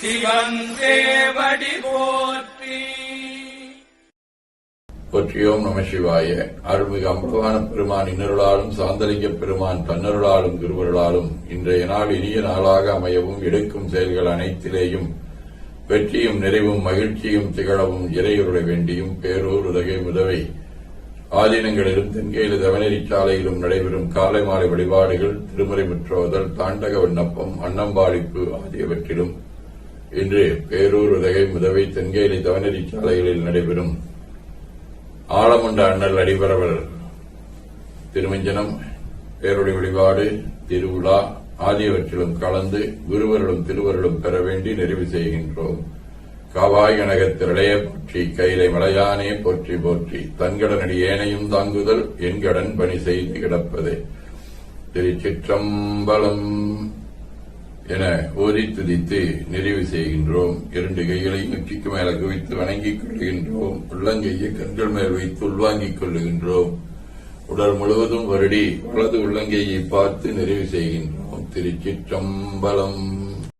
சிவன் தேவடி போற்றி. போற்றியோம் நம சிவாய. அருள்மிகு அம்பவான பெருமான் இன்னருளாலும் சாந்தலிங்க பெருமான் தன்னருளாலும் திருவருளாலும் இன்றைய நாள் இனிய நாளாக அமையவும் எடுக்கும் செயல்கள் அனைத்திலேயும் வெற்றியும் நிறைவும் மகிழ்ச்சியும் திகழவும் இறையுருளை வேண்டியும் பேரூர் உதகை உதவை ஆதீனங்களிலும் தென்கேலு தவநெறி சாலையிலும் நடைபெறும் காலை மாலை வழிபாடுகள் திருமுறை முற்றோதல் தாண்டக விண்ணப்பம் அன்னம்பாளிப்பு ஆகியவற்றிலும் இன்று பேரூர் உதகை முதவை தென்கேலி தவநெறி சாலைகளில் நடைபெறும் ஆலமுண்ட அண்ணல் அடிபரவல் திருமஞ்சனம் பேருடைய வழிபாடு திருவிழா ஆகியவற்றிலும் கலந்து குருவர்களும் திருவருளும் பெற வேண்டி நிறைவு செய்கின்றோம். காவாய் கனகத்திரளைய போற்றி கைலை மலையானே போற்றி போற்றி தன்கடனடி ஏனையும் தாங்குதல் என்கடன் பணி செய்து கிடப்பதே. திருச்சிற்றம்பலம் என ஓதி துதித்து நிறைவு செய்கின்றோம். இரண்டு கைகளையும் நெற்றிக்கு மேல குவித்து வணங்கிக் கொள்கின்றோம். உள்ளங்கையை கண்கள் மேல் வைத்து உள்வாங்கிக் கொள்ளுகின்றோம். உடல் முழுவதும் வருடி வலது உள்ளங்கையை பார்த்து நிறைவு செய்கின்றோம். திருச்சிற்றம்பலம்.